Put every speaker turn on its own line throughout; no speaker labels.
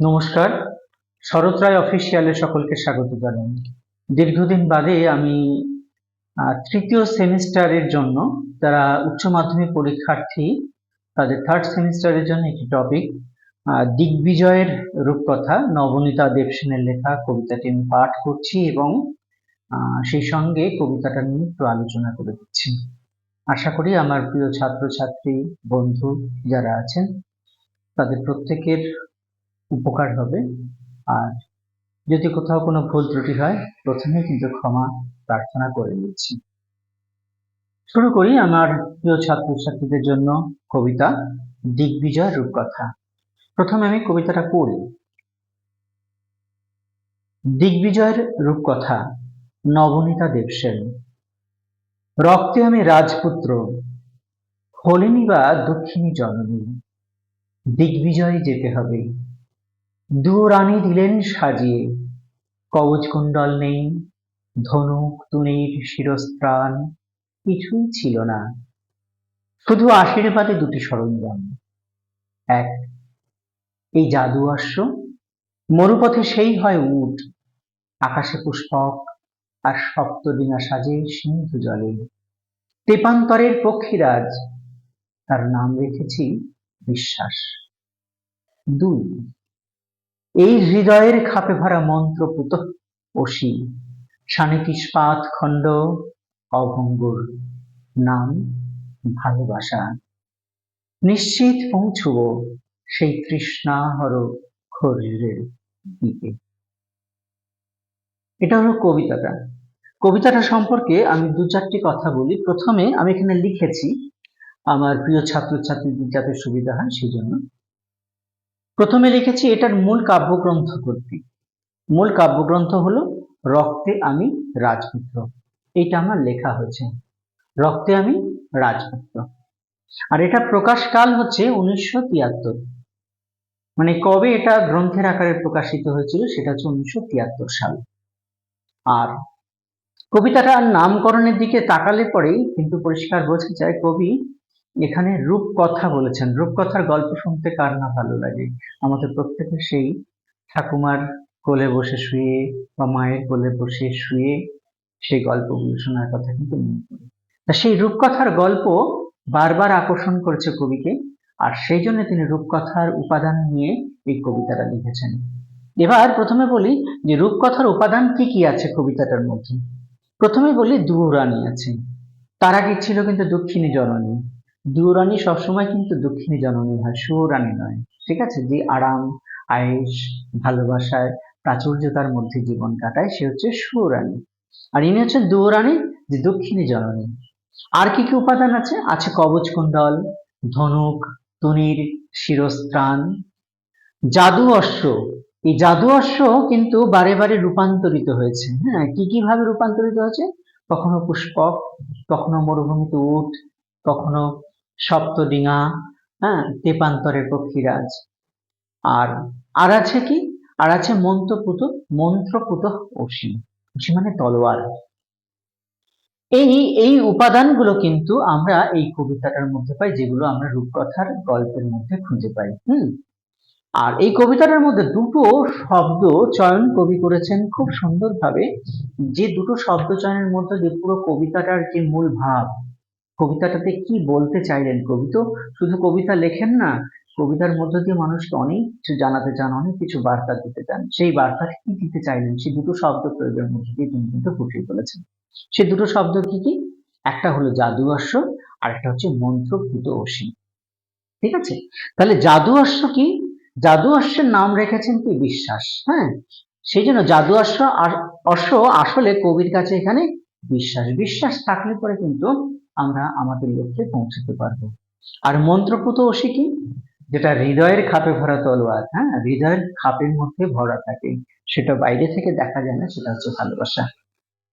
নমস্কার। শরৎ রায় অফিসিয়ালে সকলকে স্বাগত জানাই। দীর্ঘদিন বাদে আমি তৃতীয় সেমিস্টারের জন্য যারা উচ্চ মাধ্যমিক পরীক্ষার্থী, তাদের থার্ড সেমিস্টারের জন্য একটি টপিক দিগ্বিজয়ের রূপকথা নবনীতা দেবসেনের লেখা কবিতাটি আমি পাঠ করছি এবং সেই সঙ্গে কবিতাটা নিয়ে একটু আলোচনা করে দিচ্ছি। আশা করি আমার প্রিয় ছাত্রছাত্রী, বন্ধু যারা আছেন, তাদের প্রত্যেকের উপকার হবে। আর যদি কোথাও কোনো ভুল ত্রুটি হয়, প্রথমে কিন্তু ক্ষমা প্রার্থনা করে নিচ্ছি। শুরু করি আমার প্রিয় ছাত্রছাত্রীদের জন্য কবিতা দিগ্বিজয় রূপকথা। প্রথমে আমি কবিতাটা পড়ি। দিগ্বিজয়ের রূপকথা, নবনীতা দেবসেন রক্তে আমি রাজপুত্র, হলিনি বা দক্ষিণী জননী দিগ্বিজয়ে যেতে হবে। দুরানি দিলেন সাজিয়ে। কবচ কুণ্ডল নেই, ধনুক তুনির শিরস্ত্রাণ, কিছুই ছিল না। শুধু আশীর্বাদে দুটি সরঞ্জাম। এক, এই জাদু অশ্ব। মরুপথে সেই হয় উঠ আকাশে পুষ্পক আর সপ্তডিঙা সাজে সিন্ধু জলে। তেপান্তরের পক্ষীরাজ, তার নাম রেখেছি বিশ্বাস। দুই এই হৃদয়ের খাপে ভরা মন্ত্র মন্ত্রপুত অসি শানিতিস্পাত খণ্ড অভঙ্গুর নাম ভালোবাসা। নিশ্চিত পৌঁছব সেই তৃষ্ণাহর খরিরের দিকে। এটা হলো কবিতাটা। কবিতাটা সম্পর্কে আমি দু চারটি কথা বলি। প্রথমে আমি এখানে লিখেছি, আমার প্রিয় ছাত্রছাত্রীদের যাতে সুবিধা হয় সেই জন্য। প্রথমে লিখেছি এটার মূল কাব্যগ্রন্থ কর্তৃক। মূল কাব্যগ্রন্থ হলো রক্তে আমি রাজপুত্র। এইটা আমার লেখা হয়েছে। রক্তে আমি রাজপুত্র। আর এটা প্রকাশকাল হচ্ছে উনিশশো তিয়াত্তর। মানে কবে এটা গ্রন্থের আকারে প্রকাশিত হয়েছিল সেটা হচ্ছে উনিশশো তিয়াত্তর সাল। আর কবিতাটার নামকরণের দিকে তাকালে পরেই কিন্তু পরিষ্কার বোঝা যায় কবি এখানে রূপকথা বলেছেন। রূপকথার গল্প শুনতে কার না ভালো লাগে? আমাদের প্রত্যেকের সেই ঠাকুমার কোলে বসে শুয়ে বা মায়ের কোলে বসে শুয়ে সেই গল্পগুলো শোনার কথা কিন্তু মনে পড়ে। সেই রূপকথার গল্প বারবার আকর্ষণ করেছে কবিকে, আর সেই জন্য তিনি রূপকথার উপাদান নিয়ে এই কবিতাটা লিখেছেন। এবার প্রথমে বলি যে রূপকথার উপাদান কি কি আছে কবিতাটার মধ্যে? প্রথমে বলি দুরানি আছে। তার আগে ছিল কিন্তু দক্ষিণী জননী। দুরানি সবসময় কিন্তু দক্ষিণী জননী হয়, সুরানী নয়। ঠিক আছে? যে আরাম আয়েস ভালোবাসায় প্রাচুর্যতার মধ্যে জীবন কাটায়, সে হচ্ছে সুরানী। আর ইনি হচ্ছে দুরানী, যে দক্ষিণী জননী। আর কি কি উপাদান আছে? আছে কবচ কুণ্ডল, ধনুক, তুনির শিরস্ত্রাণ, জাদু অশ্ব। এই জাদু অশ্ব কিন্তু বারে বারে রূপান্তরিত হয়েছে। হ্যাঁ কি কি ভাবে রূপান্তরিত হয়েছে? কখনো পুষ্পক, কখনো মরুভূমিতে উঠ কখনো সপ্তডিঙা হ্যাঁ তেপান্তরের পক্ষীরাজ। আর আর আছে কি? আর আছে মন্ত্রপুত মন্ত্রপুত অসি অসি মানে তলোয়ার। এই এই উপাদানগুলো কিন্তু আমরা এই কবিতাটার মধ্যে পাই, যেগুলো আমরা রূপকথার গল্পের মধ্যে খুঁজে পাই, হুম? আর এই কবিতাটার মধ্যে দুটো শব্দ চয়ন কবি করেছেন খুব সুন্দরভাবে। যে দুটো শব্দ চয়নের মধ্যে দিয়ে পুরো কবিতাটার যে মূল ভাব কবিতাটাতে কি বলতে চাইলেন কবি তো শুধু কবিতা লেখেন না, কবিতার মধ্য দিয়ে মানুষকে অনেক কিছু জানাতে চান, অনেক কিছু বার্তা দিতে চান। সেই বার্তাটা কি দিতে চাইলেন? সেই দুটো শব্দ প্রয়োগের মধ্যে দিয়ে তিনি কিন্তু ফুটিয়ে তুলেছেন। সে দুটো শব্দ কি কি? একটা হলো জাদু অশ্ব আর একটা হচ্ছে মন্ত্রভূত অসীম। ঠিক আছে? তাহলে জাদু অশ্ব কি? জাদু অশ্বের নাম রেখেছেন কি? বিশ্বাস হ্যাঁ? সেই জন্য জাদু অশ্ব আর- অশ্ব আসলে কবির কাছে এখানে বিশ্বাস। বিশ্বাস থাকলে পরে কিন্তু আমরা আমাদের লক্ষ্যে পৌঁছতে পারব। আর মন্ত্রপুত অসি কি? যেটা হৃদয়ের খাপে ভরা তলোয়ার। হ্যাঁ হৃদয়ের খাপের মধ্যে ভরা থাকে। সেটা বাইরে থেকে দেখা যায় না, সেটা হচ্ছে ভালোবাসা।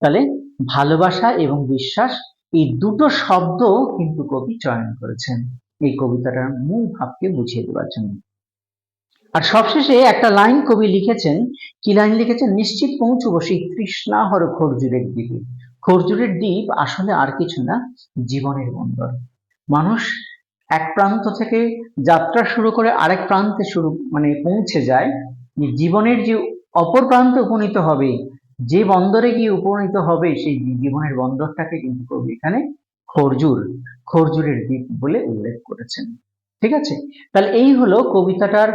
তাহলে ভালোবাসা এবং বিশ্বাস এই দুটো শব্দ কিন্তু কবি চয়ন করেছেন। এই কবিতাটার মূল ভাবকে বুঝিয়ে দেওয়ার জন্য। আর সবশেষে একটা লাইন কবি লিখেছেন। কি লাইন লিখেছেন? নিশ্চিত পৌঁছবো সেই তৃষ্ণাহর খরজুরের দ্বীপে খরজুরের দ্বীপ আসলে আর কিছু না, জীবনের বন্দর। মানুষ এক প্রান্ত থেকে যাত্রা শুরু করে আরেক প্রান্তে শুরু মানে পৌঁছে যায়। জীবনের যে অপর প্রান্তে উপনীত হবে, যে বন্দরে গিয়ে উপনীত হবে, সেই জীবনের বন্দরটাকে কিন্তু কবি এখানে খরজুর, খরজুরের দ্বীপ বলে উল্লেখ করেছেন। ঠিক আছে? তাহলে এই হলো কবিতাটার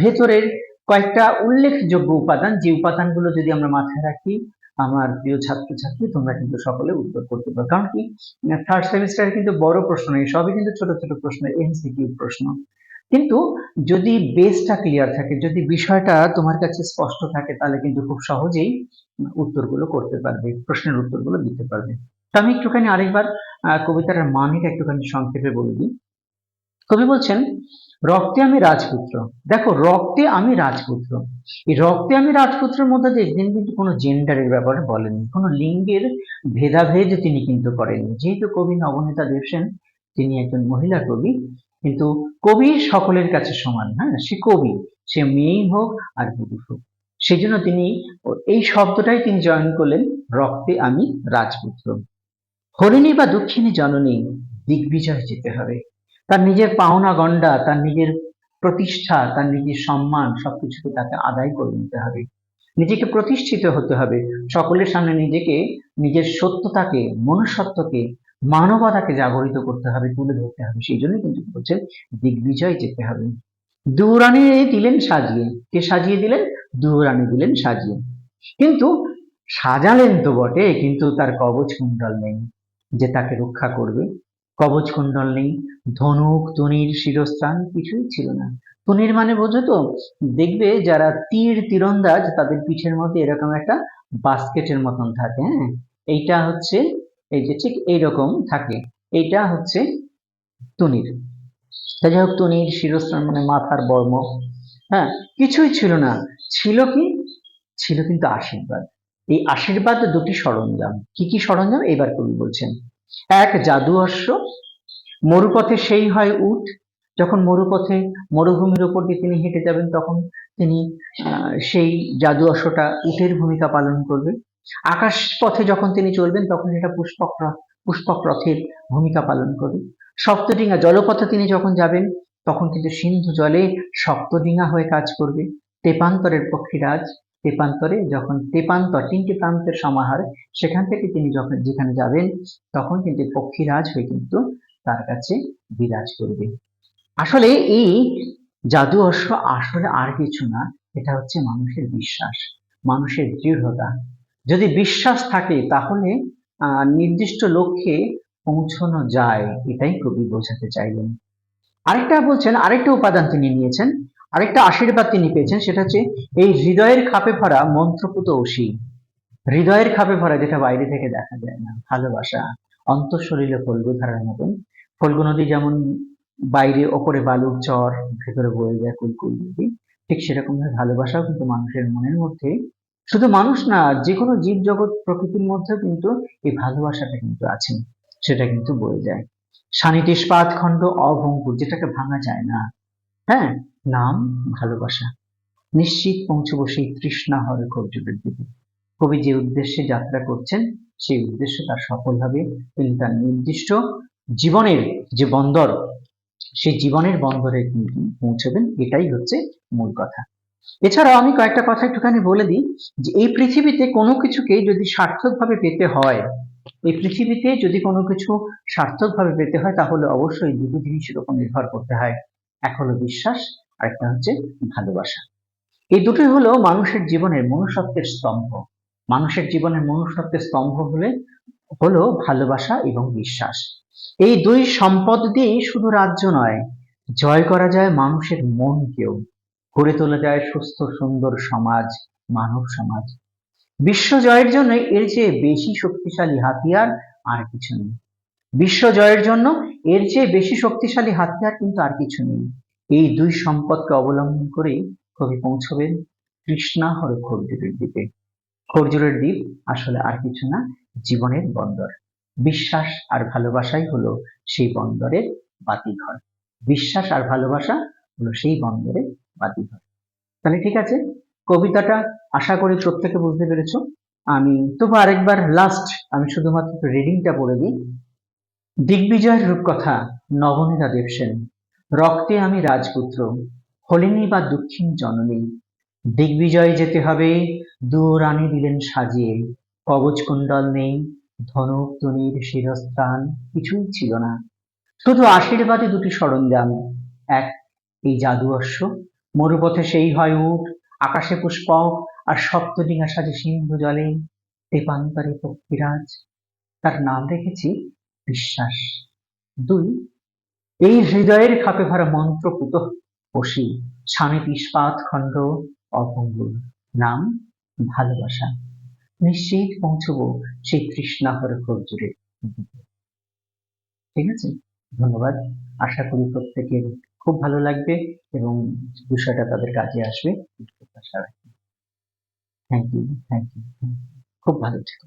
ভেতরের কয়েকটা উল্লেখযোগ্য উপাদান। যে উপাদানগুলো যদি আমরা মাথায় রাখি আমার প্রিয় ছাত্রছাত্রী তোমরা কিন্তু সকলে উত্তর করতে পারো। কারণ কি? থার্ড সেমিস্টারে কিন্তু বড় প্রশ্ন নেই সবই কিন্তু ছোট ছোট প্রশ্ন এমসিকিউ প্রশ্ন। কিন্তু যদি বেসটা ক্লিয়ার থাকে যদি বিষয়টা তোমার কাছে স্পষ্ট থাকে তাহলে কিন্তু খুব সহজেই উত্তরগুলো করতে পারবে প্রশ্নের উত্তরগুলো দিতে পারবে। তো আমি একটুখানি আরেকবার আহ, কবিতাটার মানেটা একটুখানি সংক্ষেপে বলে দিই। কবি বলছেন, রক্তে আমি রাজপুত্র। দেখো, রক্তে আমি রাজপুত্র। এই রক্তে আমি রাজপুত্রের মধ্যে দেখবেন কিন্তু কোনো জেন্ডারের ব্যাপারে বলেননি, কোনো লিঙ্গের ভেদাভেদ তিনি কিন্তু করেননি। যেহেতু কবি নবনীতা দেবসেন তিনি একজন মহিলা কবি, কিন্তু কবি সকলের কাছে সমান হ্যাঁ? সে কবি, সে মেয়েই হোক আর পুরুষ হোক। সেই জন্য তিনি এই শব্দটাই তিনি জয়েন করলেন, রক্তে আমি রাজপুত্র। হরিণী বা দক্ষিণী জননী, দিগ্বিজয় যেতে হবে। তার নিজের পাওনা গন্ডা তার নিজের প্রতিষ্ঠা, তার নিজের সম্মান সবকিছুকে তাকে আদায় করে নিতে হবে। নিজেকে প্রতিষ্ঠিত হতে হবে। সকলের সামনে নিজেকে, নিজের সত্যতাকে, মনুষ্যত্বকে, মানবতাকে জাগরিত করতে হবে, তুলে ধরতে হবে। সেই জন্য কিন্তু বলছেন, দিগ্বিজয় যেতে হবে। দুরানি দিলেন সাজিয়ে। কে সাজিয়ে দিলেন? দুরানি দিলেন সাজিয়ে। কিন্তু সাজালেন তো বটে, কিন্তু তার কবচ কুণ্ডল নেই যে তাকে রক্ষা করবে। কবচ কুণ্ডল নেই, ধনুক তুনির শিরস্থান কিছুই ছিল না। তুনির মানে বোঝো তো, দেখবে যারা তীর, তীরন্দাজ, তাদের পিঠের মধ্যে এরকম একটা বাস্কেটের মতন থাকে হ্যাঁ? এইটা হচ্ছে, এই যে ঠিক এইরকম থাকে, এইটা হচ্ছে তুনির তা যাই হোক তুনির শিরস্থান মানে মাথার বর্ম হ্যাঁ? কিছুই ছিল না, ছিল কি? ছিল কিন্তু আশীর্বাদ। এই আশীর্বাদ দুটি সরঞ্জাম। কি কি সরঞ্জাম? এবার কবি বলছেন। এক জাদু অশ্ব, মরুপথে সেই হয় উট। যখন মরুপথে, মরুভূমির উপর দিয়ে তিনি হেঁটে যাবেন, তখন তিনি সেই জাদু অশ্বটা উটের ভূমিকা পালন করবে। আকাশ পথে যখন তিনি চলবেন, তখন এটা পুষ্পক পুষ্পক রথের ভূমিকা পালন করবে। সপ্তডিঙা জলপথে তিনি যখন যাবেন, তখন কিন্তু সিন্ধু জলে সপ্তডিঙা হয়ে কাজ করবে। তেপান্তরের পক্ষীরাজ তেপান্তরে যখন তেপান্তর তিনটি প্রান্তের সমাহার, সেখান থেকে তিনি যখন যেখানে যাবেন, তখন কিন্তু পক্ষীরাজ হয়ে কিন্তু তার কাছে বিরাজ করবে। আসলে এই জাদু অশ্ব আসলে আর কিছু না, এটা হচ্ছে মানুষের বিশ্বাস, মানুষের দৃঢ়তা। যদি বিশ্বাস থাকে, তাহলে নির্দিষ্ট লক্ষ্যে পৌঁছানো যায়, এটাই কবি বোঝাতে চাইলেন। আরেকটা বলছেন, আরেকটা উপাদান তিনি নিয়েছেন আরেকটা আশীর্বাদ তিনি পেয়েছেন, সেটা হচ্ছে এই হৃদয়ের খাপে ভরা মন্ত্রপুত অসি হৃদয়ের খাপে ভরা যেটা বাইরে থেকে দেখা যায় না, ভালোবাসা, অন্তঃশরীরে ফল্গু ধারার মতন। ফল্গু নদী যেমন বাইরে ওপরে বালুর চর, ভেতরে বয়ে যায় কুলকুল নদী, ঠিক সেরকম ভাবে ভালোবাসাও কিন্তু মানুষের মনের মধ্যে। শুধু মানুষ না যে কোনো জীব জগৎ প্রকৃতির মধ্যে কিন্তু এই ভালোবাসাটা কিন্তু আছে, সেটা কিন্তু বয়ে যায়। শানিটিস খণ্ড অভঙ্গুর, যেটাকে ভাঙা যায় না হ্যাঁ? নাম, ভালোবাসা। নিশ্চিত পৌঁছব সেই তৃষ্ণা হরে খরচুরের দিকে। কবি যে উদ্দেশ্যে যাত্রা করছেন, সেই উদ্দেশ্য তার সফল হবে তিনি তার নির্দিষ্ট জীবনের যে বন্দর, সেই জীবনের বন্দরে কিন্তু পৌঁছবেন, এটাই হচ্ছে মূল কথা। এছাড়াও আমি কয়েকটা কথা একটুখানি বলে দিই, যে এই পৃথিবীতে কোনো কিছুকে যদি সার্থকভাবে পেতে হয়, এই পৃথিবীতে যদি কোনো কিছু সার্থকভাবে পেতে হয়, তাহলে অবশ্যই দুটো জিনিসের উপর নির্ভর করতে হয়। এক হলো বিশ্বাস আর একটা হচ্ছে ভালোবাসা। এই দুটোই হলো মানুষের জীবনের মনুষ্যত্বের স্তম্ভ। মানুষের জীবনের মনুষ্যত্বের স্তম্ভ হলে, হলো ভালোবাসা এবং বিশ্বাস। এই দুই সম্পদ দিয়েই শুধু রাজ্য নয়, জয় করা যায় মানুষের মনকেও। গড়ে তোলা যায় সুস্থ, সুন্দর সমাজ, মানব সমাজ। বিশ্ব জয়ের জন্য এর চেয়ে বেশি শক্তিশালী হাতিয়ার আর কিছু নেই। বিশ্ব জয়ের জন্য এর চেয়ে বেশি শক্তিশালী হাতিয়ার কিন্তু আর কিছু নেই। এই দুই সম্পদকে অবলম্বন করেই কবি পৌঁছবেন কৃষ্ণা হরে খরজুরের দ্বীপে। খরজুরের দ্বীপ আসলে আর কিছু না, জীবনের বন্দর। বিশ্বাস আর ভালোবাসাই হলো সেই বন্দরের বাতিঘর। বিশ্বাস আর ভালোবাসা হলো সেই বন্দরের বাতিঘর। তাহলে ঠিক আছে, কবিতাটা আশা করি প্রত্যেকে বুঝতে পেরেছ। আমি তবু আরেকবার লাস্ট আমি শুধুমাত্র রিডিংটা পড়ে দিই। দিগ্বিজয়ের রূপকথা নবনীতা দেবসেন রক্তে আমি রাজপুত্র, হলেনি বা দক্ষিণ জননী। দিগ্বিজয়ে যেতে হবে, দূর আনি দিলেন সাজিয়ে। কবচ কুণ্ডল নেই, ধনুক, তুনির শিরস্থান কিছুই ছিল না। শুধু আশীর্বাদে দুটি সরঞ্জাম। এক, এই জাদু অশ্ব। মরুপথে সেই হয় উঠ আকাশে পুষ্পক আর সপ্তডিঙা সাজে সিন্ধু জলে। তেপান্তরে পক্ষীরাজ তার নাম রেখেছি বিশ্বাস। দুই এই হৃদয়ের খাপে ভরা মন্ত্রপুত বসি স্বামী ইস্পাত খণ্ড অপঙ্গুর নাম ভালোবাসা। নিশ্চিত পৌঁছবো সেই তৃষ্ণাহর জুড়ে ঠিক আছে? ধন্যবাদ। আশা করি প্রত্যেকের খুব ভালো লাগবে এবং বিষয়টা তাদের কাজে আসবে। থ্যাংক ইউ থ্যাংক ইউ খুব ভালো থেকো।